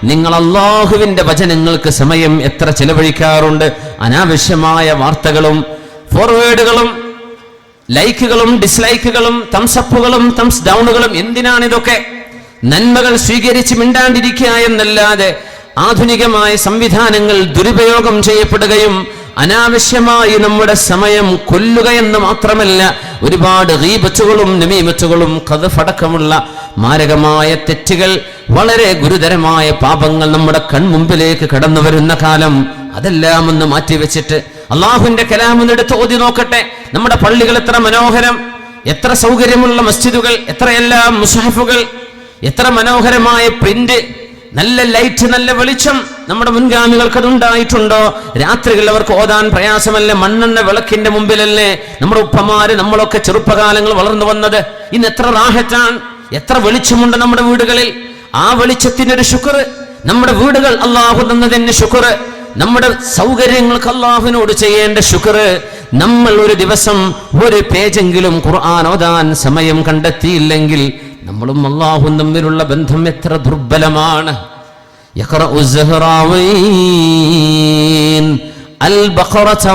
നിങ്ങൾ അള്ളാഹുവിന്റെ വചനങ്ങൾക്ക് സമയം എത്ര ചെലവഴിക്കാറുണ്ട്? അനാവശ്യമായ വാർത്തകളും ഫോർവേഡുകളും ലൈക്കുകളും ഡിസ്ലൈക്കുകളും തംസപ്പുകളും തംസ് ഡൗണുകളും എന്തിനാണ് ഇതൊക്കെ നന്മകൾ സ്വീകരിച്ച് മിണ്ടാണ്ടിരിക്കുക എന്നല്ലാതെ ആധുനികമായ സംവിധാനങ്ങൾ ദുരുപയോഗം ചെയ്യപ്പെടുകയും അനാവശ്യമായി നമ്മുടെ സമയം കൊല്ലുക എന്ന് മാത്രമല്ല ഒരുപാട് റീബച്ചുകളും നമീമച്ചുകളും കഥഫടക്കമുള്ള മാരകമായ തെറ്റുകൾ വളരെ ഗുരുതരമായ പാപങ്ങൾ നമ്മുടെ കൺമുമ്പിലേക്ക് കടന്നു വരുന്ന കാലം. അതെല്ലാം ഒന്ന് മാറ്റിവെച്ചിട്ട് അള്ളാഹുവിന്റെ കലാമെന്ന് എടുത്ത് ഓതി നോക്കട്ടെ. നമ്മുടെ പള്ളികൾ എത്ര മനോഹരം. എത്ര സൗകര്യമുള്ള മസ്ജിദുകൾ. എത്രയെല്ലാം മുസാഫുകൾ എത്ര മനോഹരമായ പ്രിന്റ് നല്ല ലൈറ്റ് നല്ല വെളിച്ചം. നമ്മുടെ മുൻഗാമികൾക്ക് അതുണ്ടായിട്ടുണ്ടോ? രാത്രികളിൽ അവർക്ക് ഓതാൻ പ്രയാസമല്ലേ. മണ്ണെണ്ണ വിളക്കിന്റെ മുമ്പിലല്ലേ നമ്മുടെ ഉപ്പമാര് നമ്മളൊക്കെ ചെറുപ്പകാലങ്ങൾ വളർന്നു വന്നത്. ഇന്ന് എത്ര റാഹറ്റാണ് എത്ര വെളിച്ചമുണ്ട് നമ്മുടെ വീടുകളിൽ. ആ വെളിച്ചത്തിനൊരു ശുക്ർ. നമ്മുടെ വീടുകൾ അള്ളാഹു തന്നതിന് ശുക്ർ. നമ്മുടെ സൗകര്യങ്ങൾക്ക് അള്ളാഹുവിനോട് ചെയ്യേണ്ട ശുക്ർ. നമ്മൾ ഒരു ദിവസം ഒരു പേജെങ്കിലും ഖുർആൻ ഓതാൻ സമയം കണ്ടെത്തിയില്ലെങ്കിൽ നമ്മളും അള്ളാഹു തമ്മിലുള്ള ബന്ധം എത്ര ദുർബലമാണ്. അൽ ബഖറ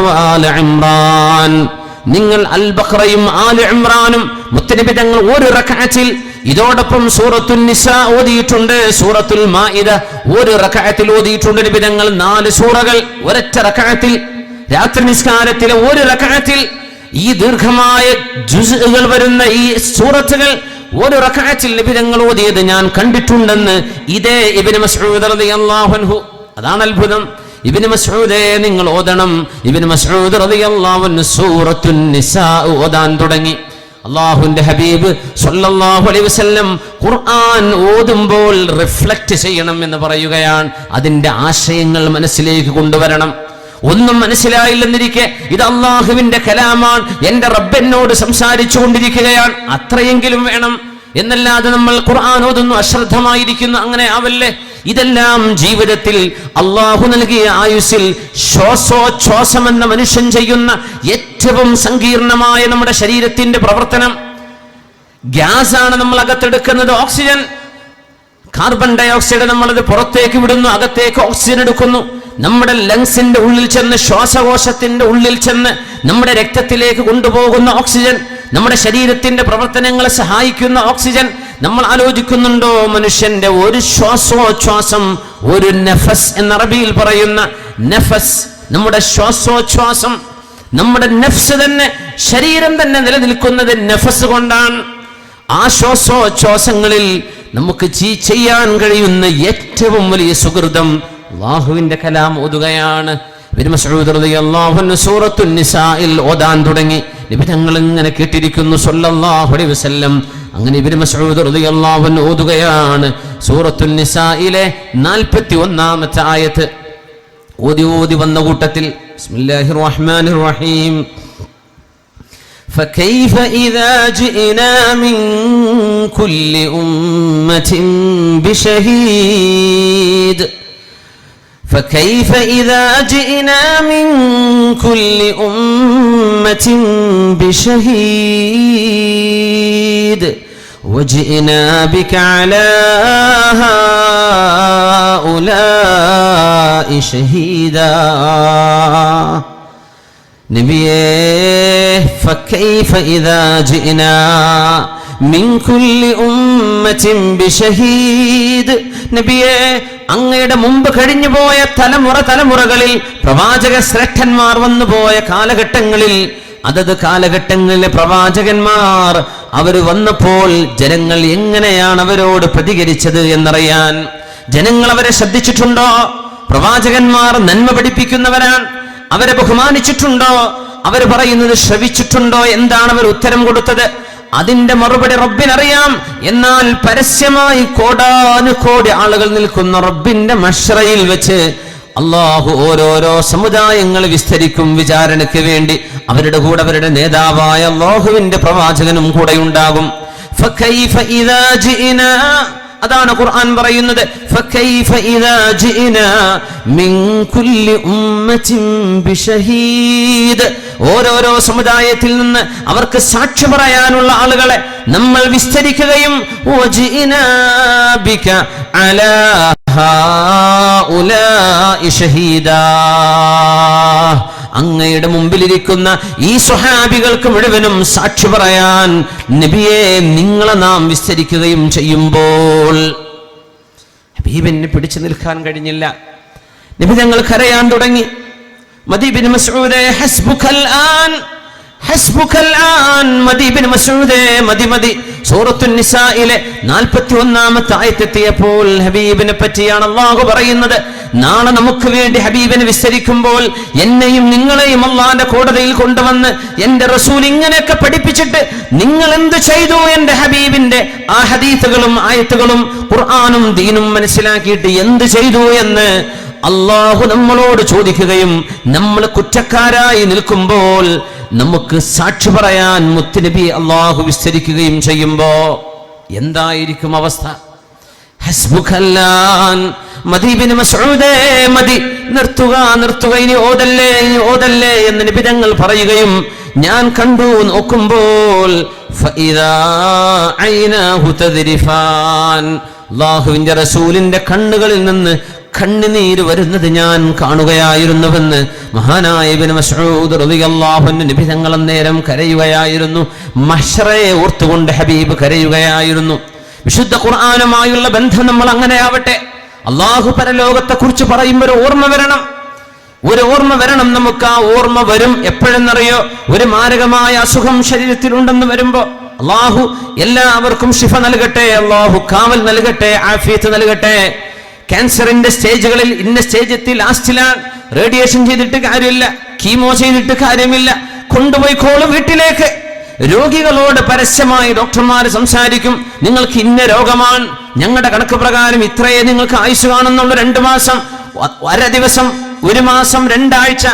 ഇമ്രാൻ. നിങ്ങൾ അൽ ബഹ്റയും ആൽ ഇമ്രാനും മുത്തനബി തങ്ങൾ ഒരു റക്കാറ്റിൽ ഇതോടൊപ്പം സൂറത്തുൽ നിസ ഓതിയിട്ടുണ്ട് സൂറത്തുൽ മാഇദ ഒരു റക്അത്തിൽ ഓതിയിട്ടുണ്ട് നബി തങ്ങൾ. നാല് സൂറകൾ ഒരൊറ്റ റക്അത്തിൽ രാത്രി നിസ്കാരത്തിലെ ഒരു റക്അത്തിൽ ഈ ദീർഘമായ ജുസുകൾ വരുന്ന ഈ സൂറത്തുകൾ ഒരു റക്കാറ്റിൽ നബി തങ്ങൾ ഓതിയത് ഞാൻ കണ്ടിട്ടുണ്ടെന്ന് ഇതേ ഇബ്നു മസ്ഊദ് റളിയല്ലാഹു അൻഹു. അതാണ് അത്ഭുതം. ഇബ്നു മസ്ഊദേ നിങ്ങൾ ഓതണം. ഇബ്നു മസ്ഊദ് റളിയല്ലാഹു അൻഹു സൂറത്തുൻ നിസാ ഓതാൻ തുടങ്ങി. അള്ളാഹുവിന്റെ ഹബീബ് സല്ലല്ലാഹു അലൈഹി വസല്ലം ഖുർആൻ ഓതുമ്പോൾ റിഫ്ലക്റ്റ് ചെയ്യണം എന്ന് പറയുകയാണ്. അതിന്റെ ആശയങ്ങൾ മനസ്സിലേക്ക് കൊണ്ടുവരണം. ഒന്നും മനസ്സിലായില്ലെന്നിരിക്കെ ഇത് അള്ളാഹുവിന്റെ കലാമാണ്. എന്റെ റബ്ബെന്നോട് സംസാരിച്ചു കൊണ്ടിരിക്കുകയാണ് അത്രയെങ്കിലും വേണം. എന്നല്ലാതെ നമ്മൾ ഖുർആൻ ഓതുന്നു അശ്രദ്ധമായിരിക്കുന്നു അങ്ങനെ ആവല്ലേ? ഇതെല്ലാം ജീവിതത്തിൽ അള്ളാഹു നൽകിയ ആയുസിൽ ശ്വാസോച്ഛ്വാസം എന്ന മനുഷ്യൻ ചെയ്യുന്ന ഏറ്റവും സങ്കീർണമായ നമ്മുടെ ശരീരത്തിന്റെ പ്രവർത്തനം. ഗ്യാസ് ആണ് നമ്മൾ അകത്തെടുക്കുന്നത് ഓക്സിജൻ. കാർബൺ ഡൈ ഓക്സൈഡ് നമ്മളത് പുറത്തേക്ക് വിടുന്നു അകത്തേക്ക് ഓക്സിജൻ എടുക്കുന്നു. നമ്മുടെ ലങ്സിന്റെ ഉള്ളിൽ ചെന്ന് ശ്വാസകോശത്തിന്റെ ഉള്ളിൽ ചെന്ന് നമ്മുടെ രക്തത്തിലേക്ക് കൊണ്ടുപോകുന്ന ഓക്സിജൻ. നമ്മുടെ ശരീരത്തിന്റെ പ്രവർത്തനങ്ങളെ സഹായിക്കുന്ന ഓക്സിജൻ നമ്മൾ ആലോചിക്കുന്നുണ്ടോ? മനുഷ്യന്റെ ഒരു ശ്വാസോച്ഛ്വാസം ഒരു നഫസ് എന്ന അറബിയിൽ പറയുന്ന നഫസ് നമ്മുടെ ശ്വാസോച്ഛ്വാസം നമ്മുടെ നഫ്സ് തന്നെ ശരീരം തന്നെ നിലനിൽക്കുന്നത് നഫസ് കൊണ്ടാണ്. ആ ശ്വാസോച്ഛ്വാസങ്ങളിൽ നമുക്ക് ചെയ്യാൻ കഴിയുന്ന ഏറ്റവും വലിയ സുഹൃതം അള്ളാഹുവിന്റെ കലാം ഓതുകയാണ്. നിസായിൽ ഓതാൻ തുടങ്ങി. നബി തങ്ങൾ ഇങ്ങനെ കേട്ടിരിക്കുന്നു സല്ലല്ലാഹു അലൈഹി വസല്ലം അങ്ങനെ ഇബ്നു മസ്ഊദ് റളിയല്ലാഹു അൻഹു ഓതുകയാണ് സൂറത്തുൻ നിസായിലെ 41ാമത്തെ ആയത്ത് ഓതി ഓതി വന്ന കൂട്ടത്തിൽ ബിസ്മില്ലാഹിർ റഹ്മാനിർ റഹീം فكيف إذا جئنا من كل أمة بشهيد فكيف إذا جئنا من كل أمة بشهيد وجئنا بك على هؤلاء شهيدا نبيه فكيف إذا جئنا من كل أمة بشهيد نبيه അങ്ങയുടെ മുമ്പ് കഴിഞ്ഞുപോയ തലമുറ തലമുറകളിൽ പ്രവാചക ശ്രേഷ്ഠന്മാർ വന്നുപോയ കാലഘട്ടങ്ങളിൽ അതത് കാലഘട്ടങ്ങളിലെ പ്രവാചകന്മാർ അവർ വന്നപ്പോൾ ജനങ്ങൾ എങ്ങനെയാണ് അവരോട് പ്രതികരിച്ചത് എന്നറിയാൻ ജനങ്ങൾ അവരെ ശ്രദ്ധിച്ചിട്ടുണ്ടോ? പ്രവാചകന്മാർ നന്മ പഠിപ്പിക്കുന്നവരാണ് അവരെ ബഹുമാനിച്ചിട്ടുണ്ടോ? അവർ പറയുന്നത് ശ്രവിച്ചിട്ടുണ്ടോ? എന്താണ് അവർ ഉത്തരം കൊടുത്തത്? അതിന്റെ മറുപടി റബ്ബിനറിയാം. എന്നാൽ പരസ്യമായി കോടാനുകോടി ആളുകൾ നിൽക്കുന്ന റബ്ബിന്റെ മഷ്റയിൽ വെച്ച് അള്ളാഹു ഓരോരോ സമുദായങ്ങൾ വിസ്തരിക്കും വിചാരണയ്ക്ക് വേണ്ടി. അവരുടെ കൂടെ അവരുടെ നേതാവായ അള്ളാഹുവിന്റെ പ്രവാചകനും കൂടെ അതാണ് ഖുർആൻ പറയുന്നത്. ഓരോരോ സമുദായത്തിൽ നിന്ന് അവർക്ക് സാക്ഷി പറയാനുള്ള ആളുകളെ നമ്മൾ വിസ്തരിക്കുകയും അലാ ഷഹീദാ. അങ്ങയുടെ മുമ്പിലിരിക്കുന്ന ഈ സ്വഹാബികൾക്ക് മുഴുവനും സാക്ഷി പറയാൻ നബിയെ നിങ്ങളെ നാം വിസ്തരിക്കുകയും ചെയ്യുമ്പോൾ ഹബീബിനെ പിടിച്ചു നിൽക്കാൻ കഴിഞ്ഞില്ല. നബി ഞങ്ങൾ കരയാൻ തുടങ്ങി. മദീബിൻ ആൻ ഹസ്ബുക്കൽ ആൻ മദീബിൻ മസ്ഊദേ മതി മതി. സൂറത്തുൻ നിസായിലെ 41ാമത്തെ ആയത്തെത്തിയപ്പോൾ ഹബീബിനെ പറ്റിയാണ് അള്ളാഹു പറയുന്നത്. നാളെ നമുക്ക് വേണ്ടി ഹബീബിനെ വിസ്തരിക്കുമ്പോൾ എന്നെയും നിങ്ങളെയും അള്ളാന്റെ കോടതിയിൽ കൊണ്ടുവന്ന് എന്റെ റസൂൽ ഇങ്ങനെയൊക്കെ പഠിപ്പിച്ചിട്ട് നിങ്ങൾ എന്ത് ചെയ്തു എന്റെ ഹബീബിന്റെ ആ ഹദീത്തുകളും ആയത്തുകളും ഖുർആാനും ദീനും മനസ്സിലാക്കിയിട്ട് എന്ത് ചെയ്തു എന്ന് അള്ളാഹു നമ്മളോട് ചോദിക്കുകയും നമ്മൾ കുറ്റക്കാരായി നിൽക്കുമ്പോൾ നമുക്ക് സാക്ഷി പറയാൻ മുത്തുനബി അള്ളാഹു വിസ്തരിക്കുകയും ചെയ്യുമ്പോ എന്തായിരിക്കും അവസ്ഥ? ഹസ്ബുഖല്ലാൻ മദീബിന് മസൂദേ മതി. നിർത്തുക നിർത്തുക ഇനി ഓതല്ലേ ഇനി ഓതല്ലേ എന്ന് നിബിതങ്ങൾ പറയുകയും ഞാൻ കണ്ടു നോക്കുമ്പോൾ അള്ളാഹുവിന്റെ റസൂലിന്റെ കണ്ണുകളിൽ നിന്ന് കണ്ണുനീര് വരുന്നത് ഞാൻ കാണുകയായിരുന്നുവെന്ന് മഹാനായ ഇബ്നു മസ്ഊദ് റളിയല്ലാഹു അൻഹു നബി തങ്ങൾ അന്നേരം കരയുകയായിരുന്നു. മഷറയെ ഓർത്തുകൊണ്ട് ഹബീബ് കരയുകയായിരുന്നു. വിശുദ്ധ ഖുർആാനുമായുള്ള ബന്ധം നമ്മൾ അങ്ങനെ ആവട്ടെ അള്ളാഹു പരലോകത്തെ കുറിച്ച് പറയുമ്പോൾ ഓർമ്മ വരണം. ഒരു ഓർമ്മ വരണം നമുക്ക് ആ ഓർമ്മ വരും. എപ്പോഴെന്നറിയോ? ഒരു മാരകമായ അസുഖം ശരീരത്തിലുണ്ടെന്ന് വരുമ്പോ അള്ളാഹു എല്ലാവർക്കും ശിഫ നൽകട്ടെ അള്ളാഹു കാവൽ നൽകട്ടെ ആഫിയത്ത് നൽകട്ടെ. ക്യാൻസറിന്റെ സ്റ്റേജുകളിൽ ഇന്ന സ്റ്റേജത്തിൽ ലാസ്റ്റിലാണ് റേഡിയേഷൻ ചെയ്തിട്ട് കാര്യമില്ല കീമോ ചെയ്തിട്ട് കാര്യമില്ല. കൊണ്ടുപോയിക്കോളും വീട്ടിലേക്ക്. രോഗികളോട് പരസ്യമായി ഡോക്ടർമാർ സംസാരിക്കും. നിങ്ങൾക്ക് ഇന്ന രോഗമാണ്. ഞങ്ങളുടെ കണക്ക് പ്രകാരം ഇത്രയേ നിങ്ങൾക്ക് ആയുസ് കാണുന്നുള്ളൂ. രണ്ടു മാസം ഒര ദിവസം ഒരു മാസം രണ്ടാഴ്ച.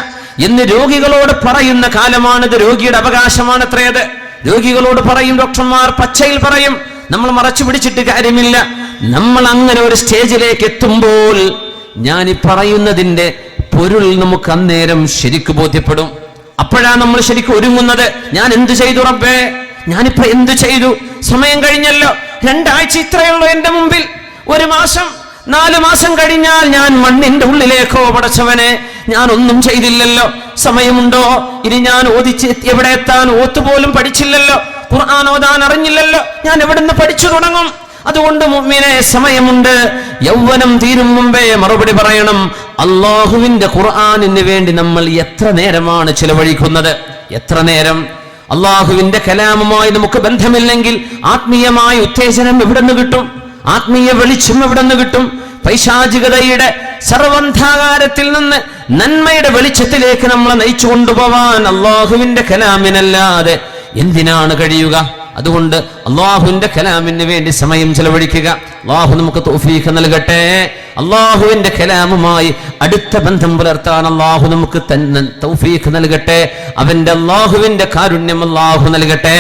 എന്ന് രോഗികളോട് പറയുന്ന കാലമാണിത്. രോഗിയുടെ അവകാശമാണ് അത്രയത് രോഗികളോട് പറയും ഡോക്ടർമാർ പച്ചയിൽ പറയും നമ്മൾ മറച്ചു പിടിച്ചിട്ട് കാര്യമില്ല. നമ്മൾ അങ്ങനെ ഒരു സ്റ്റേജിലേക്ക് എത്തുമ്പോൾ ഞാൻ ഈ പറയുന്നതിന്റെ പൊരുൾ നമുക്ക് അന്നേരം ശരിക്കു ബോധ്യപ്പെടും. അപ്പോഴാണ് നമ്മൾ ശരിക്കും ഒരുങ്ങുന്നത്. ഞാൻ എന്ത് ചെയ്തു റബ്ബേ? ഞാനിപ്പോ എന്ത് ചെയ്തു? സമയം കഴിഞ്ഞല്ലോ. രണ്ടാഴ്ച ഇത്രയുള്ളൂ എന്റെ മുമ്പിൽ. ഒരു മാസം നാല് മാസം കഴിഞ്ഞാൽ ഞാൻ മണ്ണിന്റെ ഉള്ളിലേക്കോ പടച്ചവനെ ഞാൻ ഒന്നും ചെയ്തില്ലല്ലോ. സമയമുണ്ടോ? ഇനി ഞാൻ ഓദിച്ച് എവിടെ എത്താൻ ഓത്തുപോലും പഠിച്ചില്ലല്ലോ. ഖുർആൻ ഓതാൻ അറിഞ്ഞില്ലല്ലോ. ഞാൻ എവിടുന്ന് പഠിച്ചു തുടങ്ങും? അതുകൊണ്ട് മുഅ്മിനെ സമയമുണ്ട്. യൗവനം തീരും മുമ്പേ മറുപടി പറയണം. അള്ളാഹുവിന്റെ ഖുർആാനിന് വേണ്ടി നമ്മൾ എത്ര നേരമാണ് ചിലവഴിക്കുന്നത്? എത്ര നേരം? അള്ളാഹുവിന്റെ കലാമുമായി നമുക്ക് ബന്ധമില്ലെങ്കിൽ ആത്മീയമായ ഉത്തേജനം എവിടെ നിന്ന് കിട്ടും? ആത്മീയ വെളിച്ചം എവിടെ നിന്ന് കിട്ടും? പൈശാചികതയുടെ സർവന്ധാകാരത്തിൽ നിന്ന് നന്മയുടെ വെളിച്ചത്തിലേക്ക് നമ്മളെ നയിച്ചു കൊണ്ടുപോവാൻ അള്ളാഹുവിന്റെ കലാമിനല്ലാതെ എന്തിനാണ് കഴിയുക? അതുകൊണ്ട് അള്ളാഹുവിന്റെ കലാമിന് വേണ്ടി സമയം ചെലവഴിക്കുക. അള്ളാഹു നമുക്ക് തോഫീഖ് നൽകട്ടെ. അള്ളാഹുവിന്റെ കലാമുമായി അടുത്ത ബന്ധം പുലർത്താൻ അള്ളാഹു നമുക്ക് തന്നെ തൗഫീഖ് നൽകട്ടെ. അവന്റെ അള്ളാഹുവിന്റെ കാരുണ്യം അള്ളാഹു നൽകട്ടെ.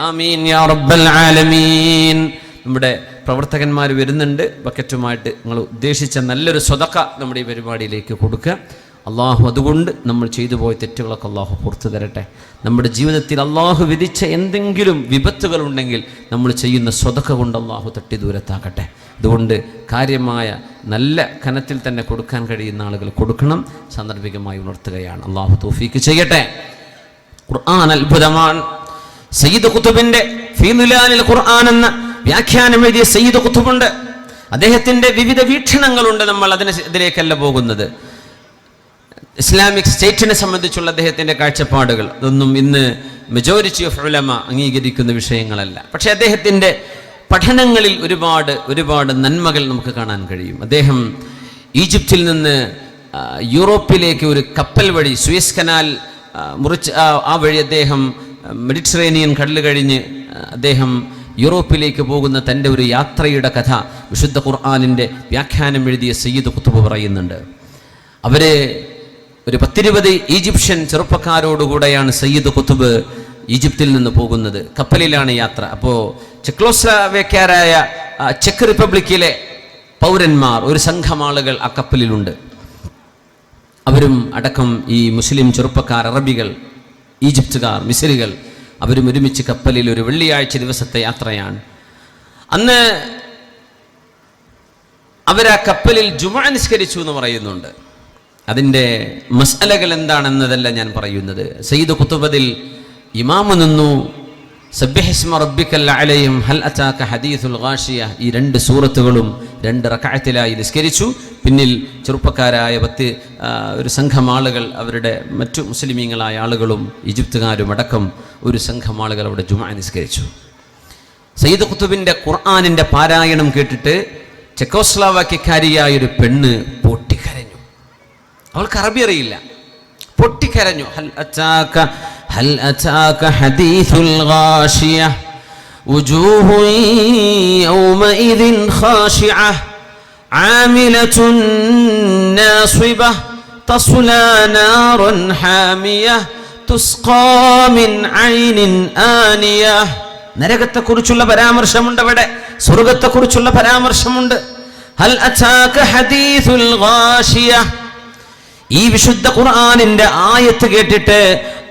ആമീൻ യാ റബ്ബൽ ആലമീൻ. നമ്മുടെ പ്രവർത്തകന്മാർ വരുന്നുണ്ട്. ബക്കറ്റുമായിട്ട് നിങ്ങൾ ഉദ്ദേശിച്ച നല്ലൊരു സ്വതക്ക നമ്മുടെ ഈ പരിപാടിയിലേക്ക് കൊടുക്കുക. അള്ളാഹു അതുകൊണ്ട് നമ്മൾ ചെയ്തു പോയ തെറ്റുകളൊക്കെ അള്ളാഹു പുറത്തു തരട്ടെ. നമ്മുടെ ജീവിതത്തിൽ അള്ളാഹു വിധിച്ച എന്തെങ്കിലും വിപത്തുകൾ ഉണ്ടെങ്കിൽ നമ്മൾ ചെയ്യുന്ന സ്വതക്ക കൊണ്ട് അള്ളാഹു തട്ടി ദൂരത്താക്കട്ടെ. അതുകൊണ്ട് കാര്യമായ നല്ല കനത്തിൽ തന്നെ കൊടുക്കാൻ കഴിയുന്ന ആളുകൾ കൊടുക്കണം. സാന്ദർഭികമായി ഉണർത്തുകയാണ്. അള്ളാഹു തോഫീക്ക് ചെയ്യട്ടെ. ഖുർആൻ അത്ഭുതമാണ്. സയ്യിദ് കുത്തുബിന്റെ ഫീലുലാനിൽ ഖുർആൻ എന്ന വ്യാഖ്യാനം എഴുതിയ സയ്യിദ് കുത്തുബുണ്ട് അദ്ദേഹത്തിന്റെ വിവിധ വീക്ഷണങ്ങളുണ്ട് നമ്മൾ അതിന് ഇതിലേക്കല്ല പോകുന്നത്. ഇസ്ലാമിക് സ്റ്റേറ്റിനെ സംബന്ധിച്ചുള്ള അദ്ദേഹത്തിന്റെ കാഴ്ചപ്പാടുകൾ. അതൊന്നും ഇന്ന് മെജോറിറ്റി ഓഫ് ഉലമ അംഗീകരിക്കുന്ന വിഷയങ്ങളല്ല. പക്ഷെ അദ്ദേഹത്തിന്റെ പഠനങ്ങളിൽ ഒരുപാട് ഒരുപാട് നന്മകൾ നമുക്ക് കാണാൻ കഴിയും. അദ്ദേഹം ഈജിപ്തിൽ നിന്ന് യൂറോപ്പിലേക്ക് ഒരു കപ്പൽ വഴി സുയസ് കനാൽ മുറിച്ച് ആ, വഴി അദ്ദേഹം മെഡിറ്ററേനിയൻ കടൽ കഴിഞ്ഞ് അദ്ദേഹം യൂറോപ്പിലേക്ക് പോകുന്ന തന്റെ ഒരു യാത്രയുടെ കഥ വിശുദ്ധ ഖുർആാനിന്റെ വ്യാഖ്യാനം എഴുതിയ സയ്യിദ് കുത്തുബ് പറയുന്നുണ്ട്. അവർ ഒരു പത്തിരുപത് ഈജിപ്ഷ്യൻ ചെറുപ്പക്കാരോടുകൂടെയാണ് സയ്യിദ് കുത്തുബ് ഈജിപ്തിൽ നിന്ന് പോകുന്നത്. കപ്പലിലാണ് യാത്ര. അപ്പോൾ ചെക്ലോസ്ലാവേക്കാരായ ചെക്ക് റിപ്പബ്ലിക്കിലെ പൗരന്മാർ ഒരു സംഘം ആളുകൾ ആ കപ്പലിലുണ്ട്. അവരും അടക്കം ഈ മുസ്ലിം ചെറുപ്പക്കാർ അറബികൾ ഈജിപ്തുകാർ മിസലുകൾ അവരും ഒരുമിച്ച് കപ്പലിൽ ഒരു വെള്ളിയാഴ്ച ദിവസത്തെ യാത്രയാണ്. അന്ന് അവരാ കപ്പലിൽ ജുമ നിസ്കരിച്ചു എന്ന് പറയുന്നുണ്ട്. അതിന്റെ മസലകൾ എന്താണെന്നതല്ല ഞാൻ പറയുന്നത്. സയ്യിദ് കുത്തുബദിൽ ഇമാമു നിന്നു സബ്യഹിസ്മ റബ്ബിക്കൽ ഹൽ അച്ചാക്ക ഹദീസുൽ ഗാഷിയ ഈ രണ്ട് സൂറത്തുകളും രണ്ട് റക്കായത്തിലായി നിസ്കരിച്ചു. പിന്നിൽ ചെറുപ്പക്കാരായ പത്ത് ഒരു സംഘം ആളുകൾ അവരുടെ മറ്റു മുസ്ലിമീങ്ങളായ ആളുകളും ഈജിപ്തുകാരും അടക്കം ഒരു സംഘം ആളുകൾ അവിടെ ജുമാ നിസ്കരിച്ചു. സയ്യിദ് ഖുത്തുബിന്റെ ഖുർആാനിന്റെ പാരായണം കേട്ടിട്ട് ചെക്കോസ്ലാവാക്യക്കാരിയായ ഒരു പെണ്ണ് അവൾക്ക് അറബി അറിയില്ല പൊട്ടിക്കരഞ്ഞു ഹൽ അറ്റാക ഹൽ അറ്റാക ഹദീസുൽ ഗാഷിയ وجوه يومئذ خاشعة عاملة ناصبة تصلى نارا حامية تسقى من عين آنية നരകത്തെക്കുറിച്ചുള്ള പരാമർശമുണ്ട് അവിടെ സ്വർഗത്തെക്കുറിച്ചുള്ള പരാമർശമുണ്ട് ഹൽ അറ്റാക ഹദീസുൽ ഗാഷിയ ഈ വിശുദ്ധ ഖുർആാനിന്റെ ആയത്ത് കേട്ടിട്ട്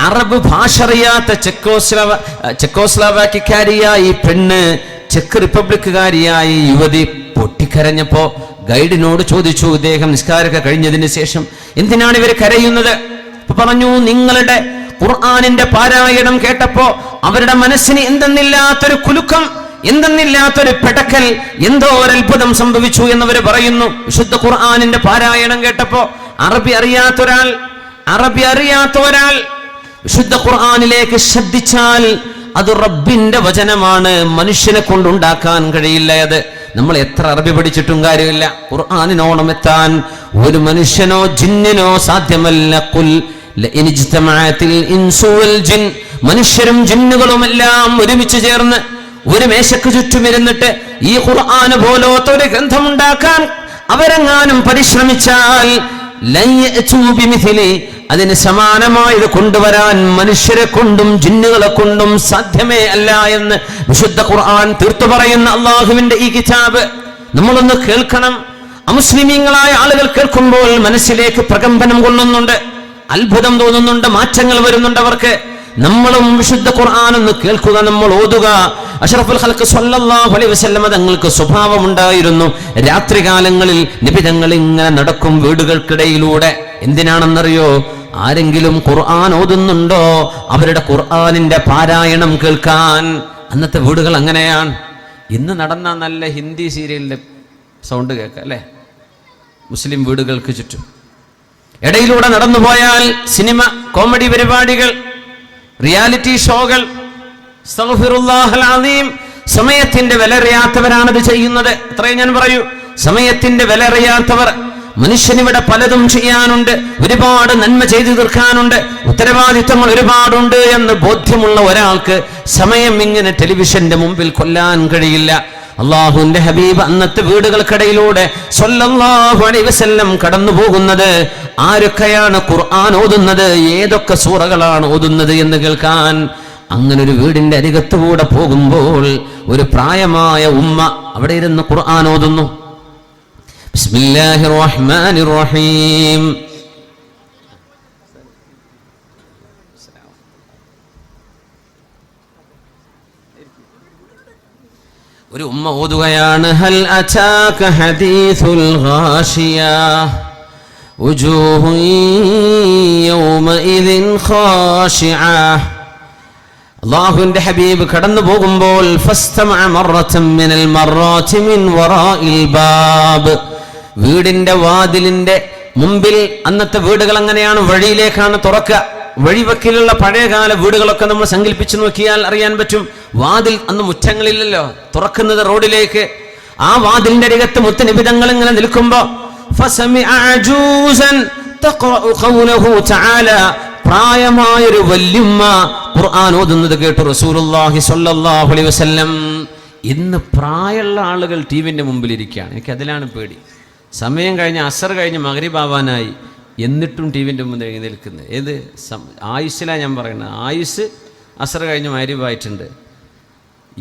അറബ് ഭാഷ അറിയാത്ത ചെക്കോസ്ലവ ചെക്കോസ്ലവാക്കിക്കാരിയായ ഈ പെണ്ണ് ചെക്ക് റിപ്പബ്ലിക്കുകാരിയായ യുവതി പൊട്ടിക്കരഞ്ഞപ്പോ ഗൈഡിനോട് ചോദിച്ചു ഇദ്ദേഹം നിസ്കാരമൊക്കെ കഴിഞ്ഞതിന് ശേഷം എന്തിനാണ് ഇവർ കരയുന്നത്? പറഞ്ഞു നിങ്ങളുടെ ഖുർആാനിന്റെ പാരായണം കേട്ടപ്പോ അവരുടെ മനസ്സിന് എന്തെന്നില്ലാത്തൊരു കുലുക്കം എന്തെന്നില്ലാത്തൊരു പെടക്കൽ എന്തോ ഒരു അത്ഭുതം സംഭവിച്ചു എന്നവർ പറയുന്നു. വിശുദ്ധ ഖുർആാനിന്റെ പാരായണം കേട്ടപ്പോ അറബി അറിയാത്ത ഒരാൾ അറബി അറിയാത്ത ഒരാൾ വിശുദ്ധ ഖുർആാനിലേക്ക് ശ്രദ്ധിച്ചാൽ അത് റബ്ബിന്റെ വചനമാണ്. മനുഷ്യനെ കൊണ്ടുണ്ടാക്കാൻ കഴിയില്ല അത്. നമ്മൾ എത്ര അറബി പഠിച്ചിട്ടും കാര്യമില്ല. ഖുർആാനിനോണം എത്താൻ ഒരു മനുഷ്യനോ ജിന്നിനോ സാധ്യമല്ല. കുൽ മനുഷ്യരും ജിന്നുകളുമെല്ലാം ഒരുമിച്ച് ചേർന്ന് ഒരു മേശക്ക് ചുറ്റുമിരുന്നിട്ട് ഈ ഖുർആാന് പോലോത്ത ഒരു ഗ്രന്ഥമുണ്ടാക്കാൻ അവരെങ്ങാനും പരിശ്രമിച്ചാൽ അതിന് സമാനമായത് കൊണ്ടുവരാൻ മനുഷ്യരെ കൊണ്ടും ജിന്നുകളെ കൊണ്ടും സാധ്യമേ അല്ല എന്ന് വിശുദ്ധ ഖുർആൻ തീർത്തു പറയുന്ന അള്ളാഹുവിന്റെ ഈ കിതാബ്. നമ്മളൊന്ന് കേൾക്കണം. അമുസ്ലിമീങ്ങളായ ആളുകൾ കേൾക്കുമ്പോൾ മനസ്സിലേക്ക് പ്രകമ്പനം കൊള്ളുന്നുണ്ട്. അത്ഭുതം തോന്നുന്നുണ്ട് മാറ്റങ്ങൾ വരുന്നുണ്ട് അവർക്ക്. നമ്മളും വിശുദ്ധ ഖുർആാനെന്ന് കേൾക്കുക നമ്മൾ ഓതുക. അഷറഫുൽ ഖൽക്ക് സല്ലല്ലാഹു അലൈഹി വസല്ലമ തങ്ങൾക്ക് സ്വഭാവമുണ്ടായിരുന്നു. രാത്രികാലങ്ങളിൽ നിബിതങ്ങൾ ഇങ്ങനെ നടക്കും വീടുകൾക്കിടയിലൂടെ. എന്തിനാണെന്നറിയോ? ആരെങ്കിലും ഖുർആൻ ഓതുന്നുണ്ടോ? അവരുടെ ഖുർആനിന്റെ പാരായണം കേൾക്കാൻ. അന്നത്തെ വീടുകൾ അങ്ങനെയാണ്. ഇന്ന് നടന്ന നല്ല ഹിന്ദി സീരിയലിന്റെ സൗണ്ട് കേൾക്കാം അല്ലേ? മുസ്ലിം വീടുകൾക്ക് ചുറ്റും. ഇടയിലൂടെ നടന്നുപോയാൽ സിനിമ കോമഡി പരിപാടികൾ റിയാലിറ്റി ഷോകൾ. സമയത്തിന്റെ വിലറിയാത്തവരാണത് ചെയ്യുന്നത് അത്രയും ഞാൻ പറയൂ സമയത്തിന്റെ വിലറിയാത്തവർ മനുഷ്യനിവിടെ പലതും ചെയ്യാനുണ്ട് ഒരുപാട് നന്മ ചെയ്തു തീർക്കാനുണ്ട് ഉത്തരവാദിത്തങ്ങൾ ഒരുപാടുണ്ട് എന്ന് ബോധ്യമുള്ള ഒരാൾക്ക് സമയം ഇങ്ങനെ ടെലിവിഷന്റെ മുമ്പിൽ കൊല്ലാൻ കഴിയില്ല അള്ളാഹുവിന്റെ ഹബീബ് അന്നത്തെ വീടുകൾക്കിടയിലൂടെ സ്വല്ലല്ലാഹു അലൈഹി വസല്ലം കടന്നു പോകുന്നത് ആരൊക്കെയാണ് ഖുർആൻ ഓതുന്നത്? ഏതൊക്കെ സൂറകളാണ് ഓതുന്നത് എന്ന് കേൾക്കാൻ അങ്ങനെ ഒരു വീടിന്റെ അരികത്തുകൂടെ പോകുമ്പോൾ ഒരു പ്രായമായ ഉമ്മ അവിടെ ഇരുന്ന് ഖുർആൻ ഓതുന്നു. ബിസ്മില്ലാഹിർ റഹ്മാനിർ റഹീം ഒരു ഉമ്മ ഓതുകയാണ് ഹൽ അറ്റാക ഹദീസുൽ ഗാഷിയ وجوه يومئذ خاشعة അള്ളാഹുവിന്റെ ഹബീബ് കടന്നു പോകുമ്പോൾ ഫസ്തമഅ മറത്തം മിനൽ മറാത്തി മിൻ വറാഇൽ ബാബ് വീടിന്റെ വാതിലിന്റെ മുമ്പിൽ അന്നത്തെ വീടുകൾ അങ്ങനെയാണ് വഴിയിലേക്കാണ് തുറക്കുക വഴിവക്കിലുള്ള പഴയകാല വീടുകളൊക്കെ നമ്മൾ സങ്കല്പിച്ചു നോക്കിയാൽ അറിയാൻ പറ്റും വാതിൽ അന്ന് മുറ്റങ്ങളില്ലല്ലോ തുറക്കുന്നത് റോഡിലേക്ക് ആ വാതിലിന്റെ അരികത്ത് മുത്തനിബിതങ്ങൾ ഇങ്ങനെ നിൽക്കുമ്പോ فسمع عجوزا تقرأ قوله تعالى പ്രായമായൊരു വല്യമ്മ ഖുർആൻ ഓതുന്നത് കേട്ടു റസൂലുള്ളാഹി സ്വല്ലല്ലാഹു അലൈഹി വസല്ലം ഇന്ന് പ്രായമുള്ള ആളുകൾ ടി വിൻ്റെ മുമ്പിൽ ഇരിക്കുകയാണ് എനിക്ക് അതിലാണ് പേടി സമയം കഴിഞ്ഞ് അസർ കഴിഞ്ഞ് മകരിബാവാനായി എന്നിട്ടും ടി വിൻ്റെ മുമ്പിൽ എഴുന്നേൽക്കുന്നത് ഏത് ആയുസ്സിലാണ് ഞാൻ പറയുന്നത് ആയുസ് അസർ കഴിഞ്ഞ് മരിവായിട്ടുണ്ട്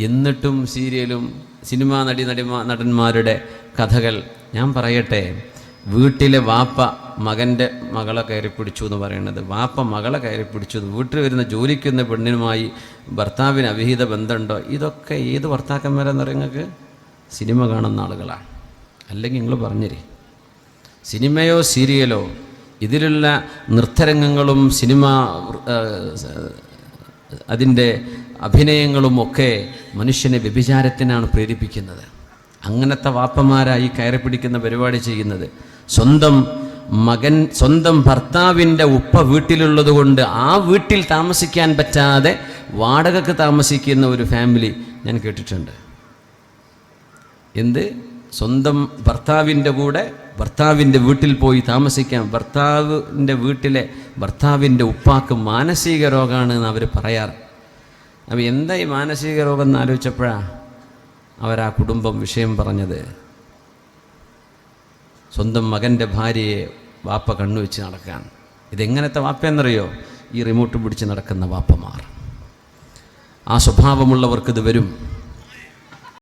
എന്നിട്ടും സീരിയലും സിനിമാ നടി നടിമാ നടന്മാരുടെ കഥകൾ ഞാൻ പറയട്ടെ വീട്ടിലെ വാപ്പ മകന്റെ മകളെ കയറി പിടിച്ചു എന്ന് പറയുന്നത്. വാപ്പ മകളെ കയറി പിടിച്ചു വീട്ടിൽ വരുന്ന ജോലിക്കുന്ന പെണ്ണിനുമായി ഭർത്താവിന് അവിഹിത ബന്ധമുണ്ടോ? ഇതൊക്കെ ഏത് ഭർത്താക്കന്മാരെന്ന് നിങ്ങൾക്ക്? സിനിമ കാണുന്ന ആളുകളാണ്. അല്ലെങ്കിൽ നിങ്ങൾ പറഞ്ഞേ സിനിമയോ സീരിയലോ? ഇതിലുള്ള നൃത്തരംഗങ്ങളും സിനിമ അതിന്റെ അഭിനയങ്ങളും ഒക്കെ മനുഷ്യനെ വ്യഭിചാരത്തിനാണ് പ്രേരിപ്പിക്കുന്നത്. അങ്ങനത്തെ വാപ്പമാരായി കയറി പിടിക്കുന്ന പരിപാടി ചെയ്യുന്നത്. സ്വന്തം മകൻ സ്വന്തം ഭർത്താവിന്റെ ഉപ്പ വീട്ടിലുള്ളത് കൊണ്ട് ആ വീട്ടിൽ താമസിക്കാൻ പറ്റാതെ വാടകക്ക് താമസിക്കുന്ന ഒരു ഫാമിലി ഞാൻ കേട്ടിട്ടുണ്ട്. എന്ത്? സ്വന്തം ഭർത്താവിന്റെ കൂടെ ഭർത്താവിന്റെ വീട്ടിൽ പോയി താമസിക്കാൻ ഭർത്താവിന്റെ വീട്ടിലെ ഭർത്താവിന്റെ ഉപ്പാക്ക് മാനസിക രോഗമാണ് എന്ന് അവർ പറയാറ്. അപ്പോൾ എന്താ ഈ മാനസിക രോഗം എന്ന് ആലോചിച്ചപ്പോഴാണ് അവരാ കുടുംബം വിഷയം പറഞ്ഞത്. സ്വന്തം മകന്റെ ഭാര്യയെ വാപ്പ കണ്ണുവെച്ച് നടക്കാൻ. ഇതെങ്ങനത്തെ വാപ്പയെന്നറിയോ? ഈ റിമോട്ട് പിടിച്ച് നടക്കുന്ന വാപ്പമാർ. ആ സ്വഭാവമുള്ളവർക്കിത് വരും.